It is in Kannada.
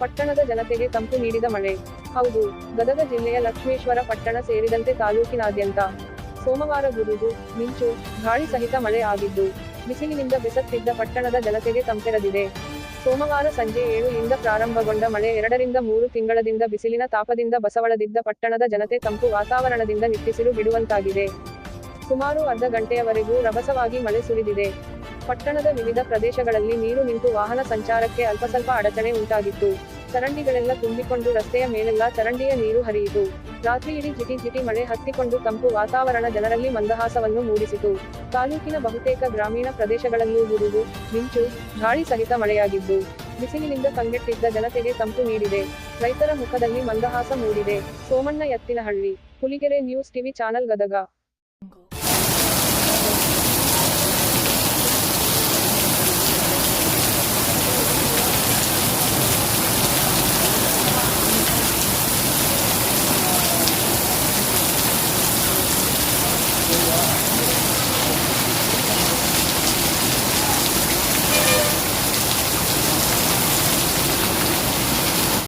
ಪಟ್ಟಣದ ಜನತೆಗೆ ತಂಪು ನೀಡಿದ ಮಳೆ. ಹೌದು, ಗದಗ ಜಿಲ್ಲೆಯ ಲಕ್ಷ್ಮೇಶ್ವರ ಪಟ್ಟಣ ಸೇರಿದಂತೆ ತಾಲೂಕಿನಾದ್ಯಂತ ಸೋಮವಾರ ಗುರುದು ಮಿಂಚು, ಗಾಳಿ ಸಹಿತ ಮಳೆ ಆಗಿದ್ದು, ಬಿಸಿಲಿನಿಂದ ಬೆಸತ್ತಿದ್ದ ಪಟ್ಟಣದ ಜನತೆಗೆ ತಂಪೆರದಿದೆ ಸೋಮವಾರ ಸಂಜೆ ಏಳುಯಿಂದ ಪ್ರಾರಂಭಗೊಂಡ ಮಳೆ ಎರಡರಿಂದ ಮೂರು ತಿಂಗಳದಿಂದ ಬಿಸಿಲಿನ ತಾಪದಿಂದ ಬಸವಳದಿದ್ದ ಪಟ್ಟಣದ ಜನತೆ ತಂಪು ವಾತಾವರಣದಿಂದ ನಿಟ್ಟಿಸಿರು ಬಿಡುವಂತಾಗಿದೆ. ಸುಮಾರು ಅರ್ಧ ಗಂಟೆಯವರೆಗೂ ರಭಸವಾಗಿ ಮಳೆ ಸುರಿದಿದೆ. ಪಟ್ಟಣದ ವಿವಿಧ ಪ್ರದೇಶಗಳಲ್ಲಿ ನೀರು ನಿಂತು ವಾಹನ ಸಂಚಾರಕ್ಕೆ ಅಲ್ಪಸ್ವಲ್ಪ ಅಡಚಣೆ ಉಂಟಾಗಿತ್ತು. ಚರಂಡಿಗಳೆಲ್ಲ ತುಂಬಿಕೊಂಡು ರಸ್ತೆಯ ಮೇಲೆಲ್ಲ ಚರಂಡಿಯ ನೀರು ಹರಿಯಿತು. ರಾತ್ರಿಯಿಡೀ ಜಿಟಿ ಜಿಟಿ ಮಳೆ ಹತ್ತಿಕೊಂಡು ತಂಪು ವಾತಾವರಣ ಜನರಲ್ಲಿ ಮಂದಹಾಸವನ್ನು ಮೂಡಿಸಿತು. ತಾಲೂಕಿನ ಬಹುತೇಕ ಗ್ರಾಮೀಣ ಪ್ರದೇಶಗಳಲ್ಲೂ ಗುಡುಗು ಮಿಂಚು, ಗಾಳಿ ಸಹಿತ ಮಳೆಯಾಗಿದ್ದು, ಬಿಸಿಲಿನಿಂದ ಕಂಗೆಟ್ಟಿದ್ದ ಜನತೆಗೆ ತಂಪು ನೀಡಿದೆ. ರೈತರ ಮುಖದಲ್ಲಿ ಮಂದಹಾಸ ಮೂಡಿದೆ. Somanna, Ettinahalli, Huligere news TV channel Gadag.